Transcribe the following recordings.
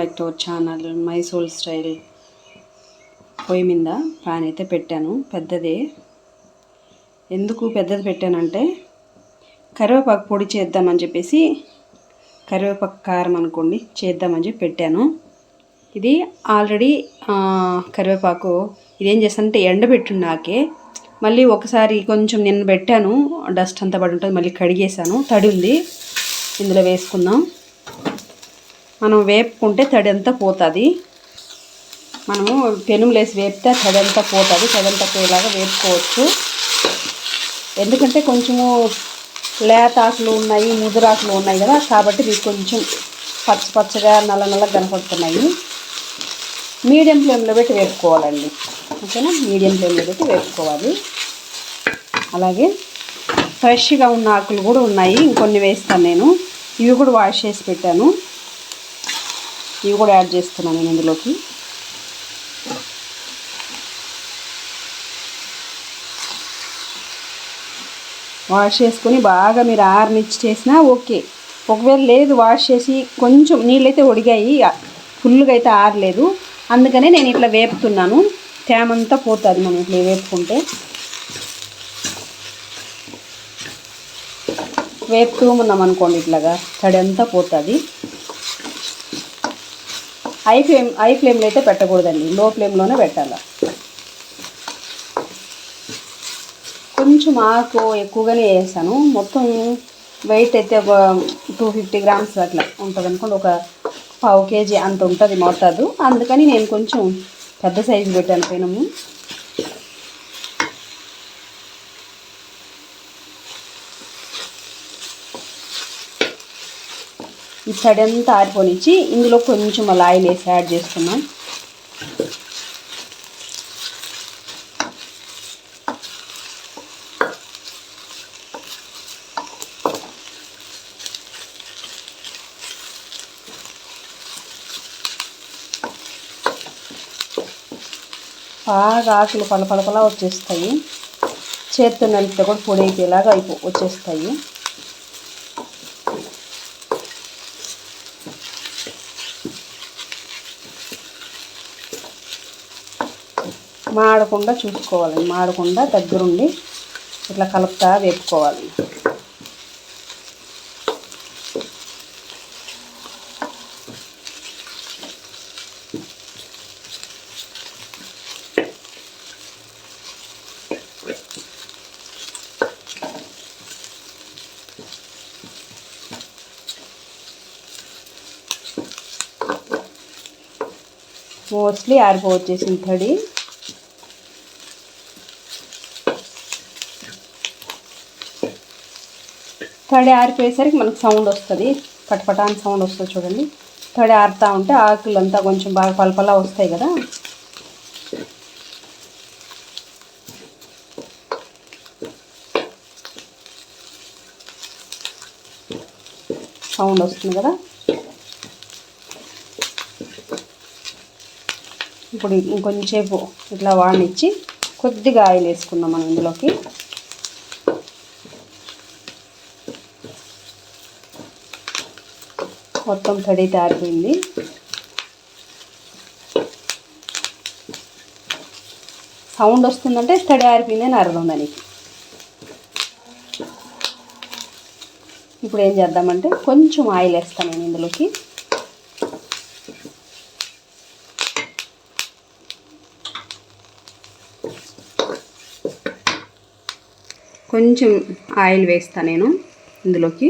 Back to our channel Mysore style పొయ్యి మీద pan అయితే పెట్టాను. పెద్దదే. ఎందుకు పెద్దది పెట్టానంటే కరివేపాకు పొడి చేద్దామని చెప్పేసి కరివేపాకు కారం అనుకోండి చేద్దామని చెప్పి పెట్టాను. ఇది ఆల్రెడీ కరివేపాకు ఇదేం చేస్తానంటే ఎండబెట్టున్నాకే మళ్ళీ ఒకసారి కొంచెం నిన్న పెట్టాను. డస్ట్ అంతా పడి ఉంటుంది. మళ్ళీ కడిగేసాను తడి ఉంది. ఇందులో వేసుకుందాం. మనం వేపుకుంటే తడి అంతా పోతుంది. మనము పెనుములేసి వేపితే తడి అంతా పోతుంది. తడి అంతా పోయేలాగా వేపుకోవచ్చు. ఎందుకంటే కొంచెము లేత ఆకులు ఉన్నాయి ముదురాకులు ఉన్నాయి కదా కాబట్టి ఇవి కొంచెం పచ్చ పచ్చగా నల్ల నల్ల కనపడుతున్నాయి. మీడియం ఫ్లేమ్లో పెట్టి వేపుకోవాలండి. ఓకేనా? మీడియం ఫ్లేమ్లో పెట్టి వేపుకోవాలి. అలాగే ఫ్రెష్గా ఉన్న ఆకులు కూడా ఉన్నాయి. ఇంకొన్ని వేస్తాను నేను. ఇవి కూడా వాష్ చేసి పెట్టాను. ఇవి కూడా యాడ్ చేస్తున్నాను నేను ఇందులోకి. వాష్ చేసుకొని బాగా మీరు ఆరనిచ్చి చేసినా ఓకే. ఒకవేళ లేదు వాష్ చేసి కొంచెం నీళ్ళైతే ఒడిగాయి ఫుల్గా అయితే ఆరలేదు. అందుకనే నేను ఇట్లా వేపుతున్నాను. తేమంతా పోతుంది మనం ఇట్లా వేపుకుంటే. వేపుతూ ఉన్నాం అనుకోండి ఇట్లాగా తడి అంతా పోతుంది. హై ఫ్లేమ్ హై ఫ్లేమ్లో అయితే పెట్టకూడదండి. లో ఫ్లేమ్లోనే పెట్టాలి? కొంచెం ఆకు ఎక్కువగానే వేసాను. మొత్తం వెయిట్ అయితే ఒక టూ ఫిఫ్టీ గ్రామ్స్ అట్లా ఉంటుంది అనుకోండి. ఒక పావు కేజీ అంత ఉంటుంది మోతాదు. అందుకని నేను కొంచెం పెద్ద సైజు పెట్టాను పెనము. ఈ తడి అంతా ఆరిపోనిచ్చి ఇందులో కొంచెం అలా ఆయిల్ వేసి యాడ్ చేసుకున్నాం బాగా ఆకులు పలపలపలా వచ్చేస్తాయి. చేత్తో నలిపితే కూడా పొడి అయిపోయేలాగా అయిపో వచ్చేస్తాయి. మాడకుండా చూసుకోవాలి. మాడకుండా దగ్గరుండి ఇట్లా కలుపుతా వేపుకోవాలి. మోస్ట్లీ ఆరిపోవచ్చేసింది తడి. తడి ఆరిపోయేసరికి మనకు సౌండ్ వస్తుంది. పటపటా అని సౌండ్ వస్తుంది చూడండి. తడి ఆరుతూ ఉంటే ఆకులు అంతా కొంచెం బాగా పలపలా వస్తాయి కదా. సౌండ్ వస్తుంది కదా. ఇప్పుడు ఇంకొంచెంసేపు ఇట్లా వాడినిచ్చి కొద్దిగా ఆయిల్ వేసుకుందాం మనం ఇందులోకి. మొత్తం తడి ఆరిపోయింది సౌండ్ వస్తుందంటే తడి ఆరిపోయింది అని అర్థం దానికి. ఇప్పుడు ఏం చేద్దామంటే కొంచెం ఆయిల్ వేస్తాను నేను ఇందులోకి. కొంచెం ఆయిల్ వేస్తాను నేను ఇందులోకి.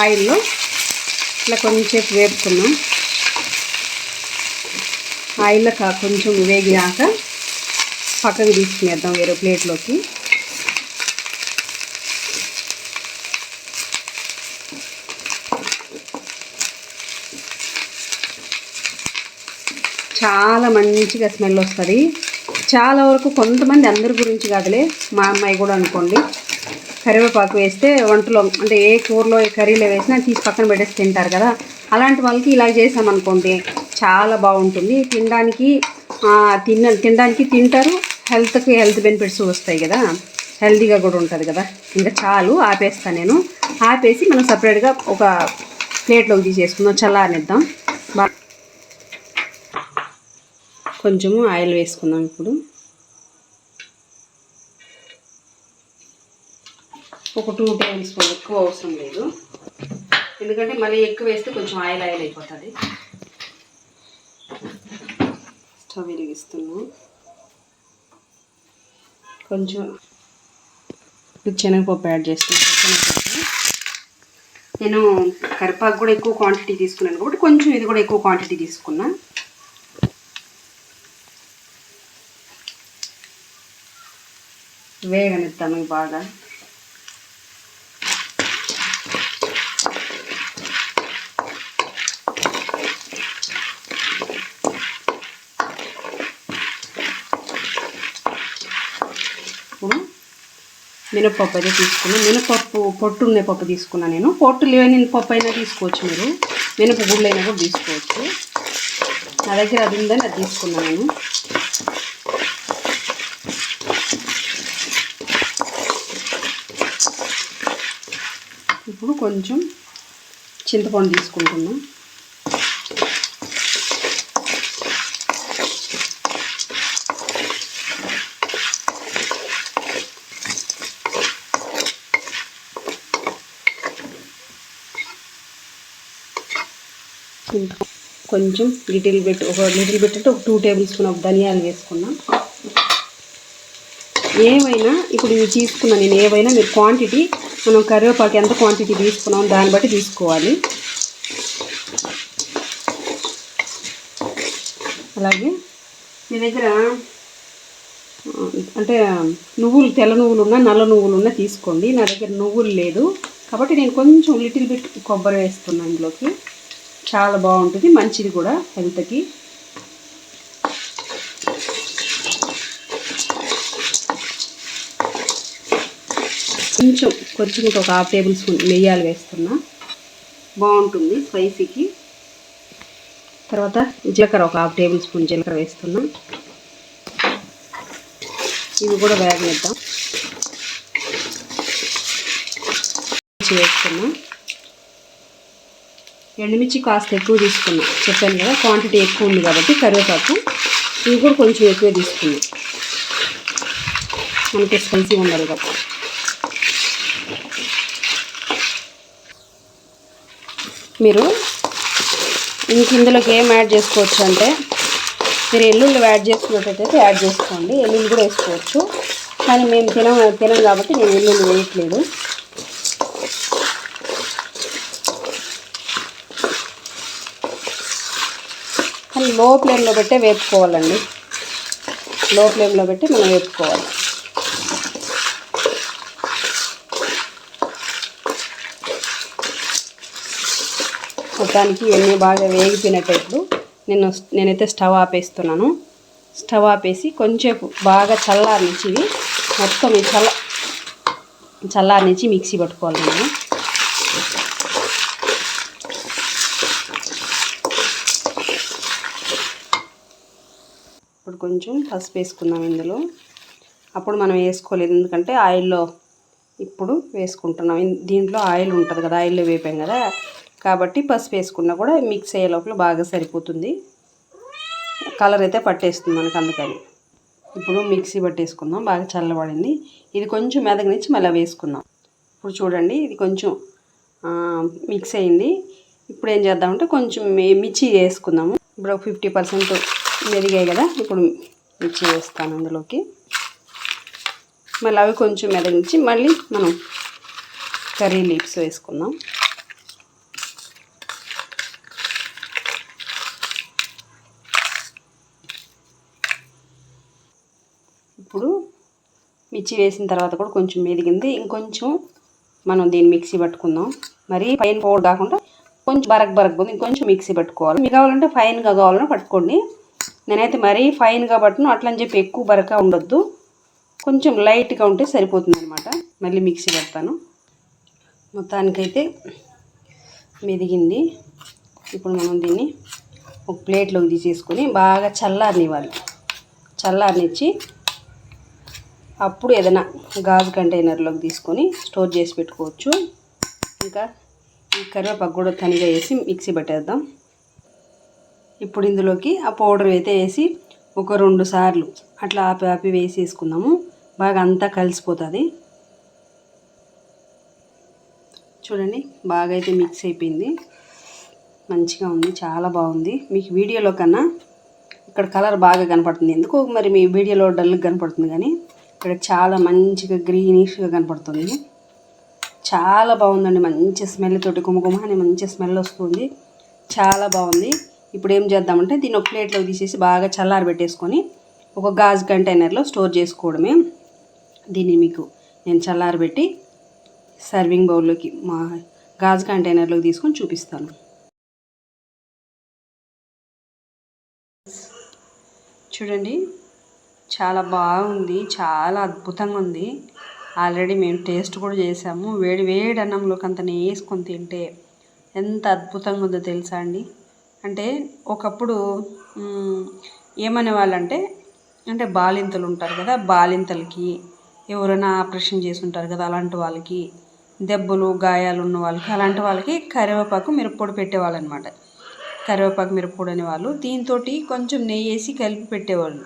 ఆయిల్లో ఇట్లా కొంచెంసేపు వేపుకున్నాం. ఆయిల్లో కా కొంచెం వేగినాక పక్కకు తీసుకునేద్దాం వేరే ప్లేట్లోకి. చాలా మంచిగా స్మెల్ వస్తుంది. చాలా వరకు కొంతమంది అందరి గురించి కాదులే మా అమ్మాయి కూడా అనుకోండి. కరివేపాకు వేస్తే వంటలో అంటే ఏ కూరలో ఏ కర్రీలో వేసినా తీసి పక్కన పెట్టేసి తింటారు కదా. అలాంటి వాళ్ళకి ఇలా చేసామనుకోండి చాలా బాగుంటుంది. తినడానికి తిన తిన్న తినడానికి తింటారు. హెల్త్కి హెల్త్ బెనిఫిట్స్ వస్తాయి కదా. హెల్తీగా కూడా ఉంటుంది కదా. ఇంకా చాలు ఆపేస్తాను నేను. ఆపేసి మనం సపరేట్గా ఒక ప్లేట్లోకి తీసేసుకుందాం చల్లారనిద్దాం. బా కొంచెము ఆయిల్ వేసుకుందాం ఇప్పుడు. ఒక టూ టేబుల్ స్పూన్ ఎక్కువ అవసరం లేదు. ఎందుకంటే మళ్ళీ ఎక్కువ వేస్తే కొంచెం ఆయిల్ ఆయిల్ అయిపోతుంది. స్టవ్ వెలిగిస్తున్నాం. కొంచెం ఇప్పుడు శనగపప్పు యాడ్ చేస్తాను నేను కరిపాకు కూడా ఎక్కువ క్వాంటిటీ తీసుకున్నాను కాబట్టి కొంచెం ఇది కూడా ఎక్కువ క్వాంటిటీ తీసుకున్నా. వేగనిద్దాము బాగా ఇప్పుడు మినపప్పు అయితే తీసుకున్నాను మినపప్పు పొట్టు ఉన్న పప్పు తీసుకున్నాను నేను. పొట్టు లేని పప్పు అయినా తీసుకోవచ్చు మీరు. మినప గుళ్ళు అయినా కూడా తీసుకోవచ్చు. నా దగ్గర అది ఉందని అది తీసుకున్నాను నేను. ఇప్పుడు కొంచెం చింతపండు తీసుకుంటున్నాను కొంచెం లిటిల్ బిట్ ఒక లిటిల్ బిట్ అంటే ఒక టూ టేబుల్ స్పూన్ ఆఫ్ ధనియాలు వేసుకున్నాం. ఏమైనా ఇప్పుడు ఇవి తీసుకున్నా నేను ఏవైనా మీరు క్వాంటిటీ మనం కరివేపాకు ఎంత క్వాంటిటీ తీసుకున్నాం దాన్ని బట్టి తీసుకోవాలి. అలాగే మీ దగ్గర అంటే నువ్వులు తెల్ల నువ్వులు ఉన్నా నల్ల నువ్వులు ఉన్నా తీసుకోండి. నా దగ్గర నువ్వులు లేదు. కాబట్టి నేను కొంచెం లిటిల్ బిట్ కొబ్బరి వేస్తున్నాను ఇందులోకి. చాలా బాగుంటుంది. మంచిది కూడా హెల్త్కి కొంచెం కొంచెం ఒక హాఫ్ టేబుల్ స్పూన్ నెయ్యాలు వేస్తున్నా. బాగుంటుంది స్పైసీకి. తర్వాత జీలకర్ర ఒక హాఫ్ టేబుల్ స్పూన్ జీలకర్ర వేస్తున్నా. ఇవి కూడా వేగనిద్దాం. వేస్తున్నా. ఎండుమిర్చి కాస్త ఎక్కువ తీసుకున్నా. చెప్పాను కదా క్వాంటిటీ ఎక్కువ ఉంది కాబట్టి కరివేపాకు. ఇవి కూడా కొంచెం ఎక్కువ తీసుకున్నా. మనకి స్పైసీ ఉండాలి కదా. మీరు ఇంక ఇందులోకి ఏం యాడ్ చేసుకోవచ్చు అంటే మీరు ఎల్లుల్లి యాడ్ చేసుకున్నట్టయితే యాడ్ చేసుకోండి. ఎల్లుల్లి కూడా వేసుకోవచ్చు. కానీ మేము తినం తినం కాబట్టి నేను ఎల్లుల్లి వేయట్లేదు. కానీ లో ఫ్లేమ్లో పెట్టే వేపుకోవాలండి. లో ఫ్లేమ్లో పెట్టి మనం వేపుకోవాలి. మొత్తానికి ఇవన్నీ బాగా వేగిపోయినట్టు నేను నేనైతే స్టవ్ ఆపేస్తున్నాను. స్టవ్ ఆపేసి కొంచెంసేపు బాగా చల్లారనిచ్చి మొత్తం ఈ చల్ల చల్లారనిచ్చి మిక్సీ పట్టుకోవాలి నేను కొంచెం పసుపు వేసుకుందాం ఇందులో. అప్పుడు మనం వేసుకోలేదు. ఎందుకంటే ఆయిల్లో ఇప్పుడు వేసుకుంటున్నాం. దీంట్లో ఆయిల్ ఉంటుంది కదా ఆయిల్లో వేపాం కదా. కాబట్టి పసుపు వేసుకున్నా కూడా మిక్స్ అయ్యే లోపల బాగా సరిపోతుంది. కలర్ అయితే పట్టేస్తుంది మనకు అందుకని. ఇప్పుడు మిక్సీ పట్టేసుకుందాం. బాగా చల్లబడింది. ఇది కొంచెం మెదగనిచ్చి మళ్ళీ వేసుకుందాం. ఇప్పుడు చూడండి ఇది కొంచెం మిక్స్ అయింది. ఇప్పుడు ఏం చేద్దామంటే కొంచెం మిర్చి వేసుకుందాము. ఇప్పుడు ఒక ఫిఫ్టీ పర్సెంట్ మెదిగాయి కదా ఇప్పుడు మిర్చి వేస్తాను అందులోకి. మళ్ళీ అవి కొంచెం మెదగించి మళ్ళీ మనం కర్రీ లీవ్స్ వేసుకుందాం. ఇప్పుడు మిర్చి వేసిన తర్వాత కూడా కొంచెం మెదిగింది. ఇంకొంచెం మనం దీన్ని మిక్సీ పట్టుకుందాం. మరి ఫైన్ పౌడర్ కాకుండా కొంచెం బరక్ బరక్ ఉంది ఇంకొంచెం మిక్సీ పట్టుకోవాలి. మీకు కావాలంటే ఫైన్గా కావాలని పట్టుకోండి. నేనైతే మరీ ఫైన్గా పట్టను అట్లని చెప్పి ఎక్కువ బరక ఉండొద్దు. కొంచెం లైట్గా ఉంటే సరిపోతుంది అనమాట మళ్ళీ మిక్సీ పెడతాను. మొత్తానికైతే మెదిగింది. ఇప్పుడు మనం దీన్ని ఒక ప్లేట్లోకి తీసేసుకొని బాగా చల్లారనివ్వాలి. చల్లారనిచ్చి అప్పుడు ఏదైనా గాజు కంటైనర్లోకి తీసుకొని స్టోర్ చేసి పెట్టుకోవచ్చు. ఇంకా ఈ కరివేపాకు కూడా తనిగా వేసి మిక్సీ పెట్టేద్దాం. ఇప్పుడు ఇందులోకి ఆ పౌడర్ అయితే వేసి ఒక రెండు సార్లు అట్లా ఆపి ఆపి వేసేసుకుందాము. బాగా అంతా కలిసిపోతుంది. చూడండి బాగా అయితే మిక్స్ అయిపోయింది. మంచిగా ఉంది చాలా బాగుంది. మీకు వీడియోలో కన్నా ఇక్కడ కలర్ బాగా కనపడుతుంది. ఎందుకు మరి మీ వీడియోలో డల్గా కనపడుతుంది కానీ ఇక్కడ చాలా మంచిగా గ్రీనిష్గా కనపడుతుంది. చాలా బాగుందండి. మంచి స్మెల్ తోటి గుమగుమ అని మంచి స్మెల్ వస్తుంది. చాలా బాగుంది. ఇప్పుడు ఏం చేద్దామంటే దీన్ని ఒక ప్లేట్లో తీసేసి బాగా చల్లారి పెట్టేసుకొని ఒక గాజు కంటైనర్లో స్టోర్ చేసుకోవడమే. దీన్ని మీకు నేను చల్లారబెట్టి సర్వింగ్ బౌల్లోకి మా గాజు కంటైనర్లోకి తీసుకొని చూపిస్తాను. చూడండి చాలా బాగుంది చాలా అద్భుతంగా ఉంది. ఆల్రెడీ మేము టేస్ట్ కూడా చేసాము. వేడి వేడి అన్నంలోకి అంత వేసుకొని తింటే ఎంత అద్భుతంగా ఉందో తెలుసా అండి? అంటే ఒకప్పుడు ఏమనేవాళ్ళంటే అంటే బాలింతలు ఉంటారు కదా బాలింతలకి ఎవరైనా ఆపరేషన్ చేసి ఉంటారు కదా అలాంటి వాళ్ళకి దెబ్బలు గాయాలు ఉన్న వాళ్ళకి అలాంటి వాళ్ళకి కరివేపాకు మిరప్పొడి పెట్టేవాళ్ళు అనమాట కరివేపాకు మిరప్పొడి అనేవాళ్ళు. దీంతో కొంచెం నెయ్యి వేసి కలిపి పెట్టేవాళ్ళు.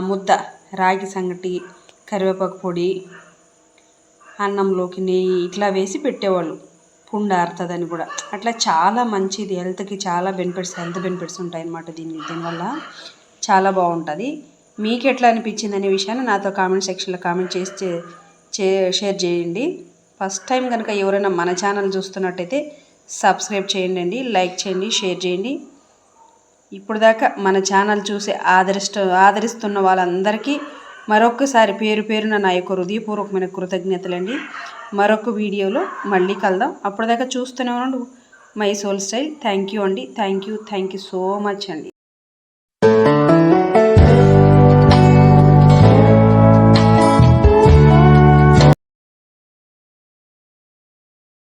ముద్ద రాగి సంగటి కరివేపాకు పొడి అన్నంలోకి నెయ్యి ఇట్లా వేసి పెట్టేవాళ్ళు. పుండు ఆరుతుందని కూడా. అట్లా చాలా మంచిది. హెల్త్కి చాలా బెనిఫిట్స్ హెల్త్ బెనిఫిట్స్ ఉంటాయి అన్నమాట దీని దీనివల్ల. చాలా బాగుంటుంది. మీకు ఎట్లా అనిపించింది అనే విషయాన్ని నాతో కామెంట్ సెక్షన్లో కామెంట్ చేసి షేర్ చేయండి. ఫస్ట్ టైం కనుక ఎవరైనా మన ఛానల్ చూస్తున్నట్టయితే సబ్స్క్రైబ్ చేయండి లైక్ చేయండి షేర్ చేయండి. ఇప్పుడు దాకా మన ఛానల్ చూసి ఆదరిష్ట ఆదరిస్తున్న వాళ్ళందరికీ మరొకసారి పేరు పేరున నా యొక్క హృదయపూర్వకమైన కృతజ్ఞతలండి. మరొక వీడియోలో మళ్ళీ కలదాం అప్పటిదాకా చూస్తూనే ఉండు. My soul style. Thank you అండి. Thank you thank you so much అండి.